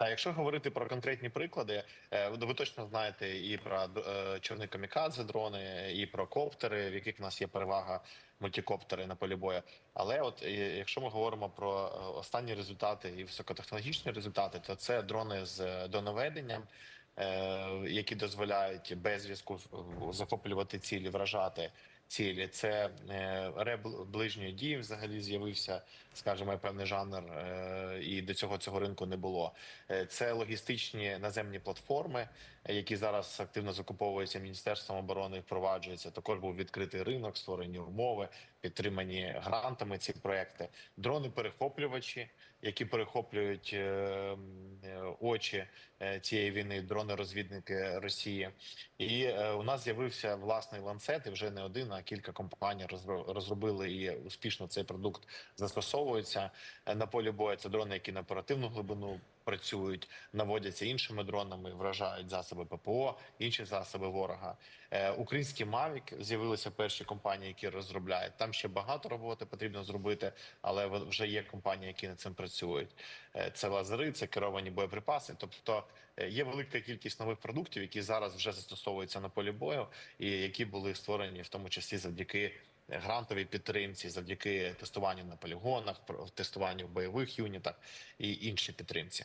Та якщо говорити про конкретні приклади, е, ви точно знаєте і про е, чорні камікадзе дрони, і про коптери, в яких в нас є перевага мультикоптери на полі бою. Але от е, якщо ми говоримо про останні результати і високотехнологічні результати, то це дрони з донаведенням, е, які дозволяють без зв'язку захоплювати цілі, вражати цілі. Це е, реб ближньої дії взагалі з'явився, скажімо, певний жанр, е, і до цього цього ринку не було. Е, Це логістичні наземні платформи, які зараз активно закуповуються міністерством оборони, і впроваджуються. Також був відкритий ринок, створені умови, підтримані грантами ці проекти. Дрони перехоплювачі, які перехоплюють е, е, очі е, цієї війни, дрони-розвідники Росії. І е, у нас з'явився власний ланцет, і вже не один, а кілька компаній розро- розробили і успішно цей продукт застосовується Е, на полі бою. Це дрони, які на оперативну глибину працюють, наводяться іншими дронами, вражають засоби ППО, інші засоби ворога. Е, Українські Mavic з'явилися перші компанії, які розробляють. Там ще багато роботи потрібно зробити, але вже є компанії, які над цим працюють. Е, Це лазери, це керовані боєприпаси. Тобто е, є велика кількість нових продуктів, які зараз вже застосовуються на полі бою, і які були створені в тому числі завдяки грантовій підтримці, завдяки тестуванню на полігонах, тестуванню в бойових юнітах і іншій підтримці.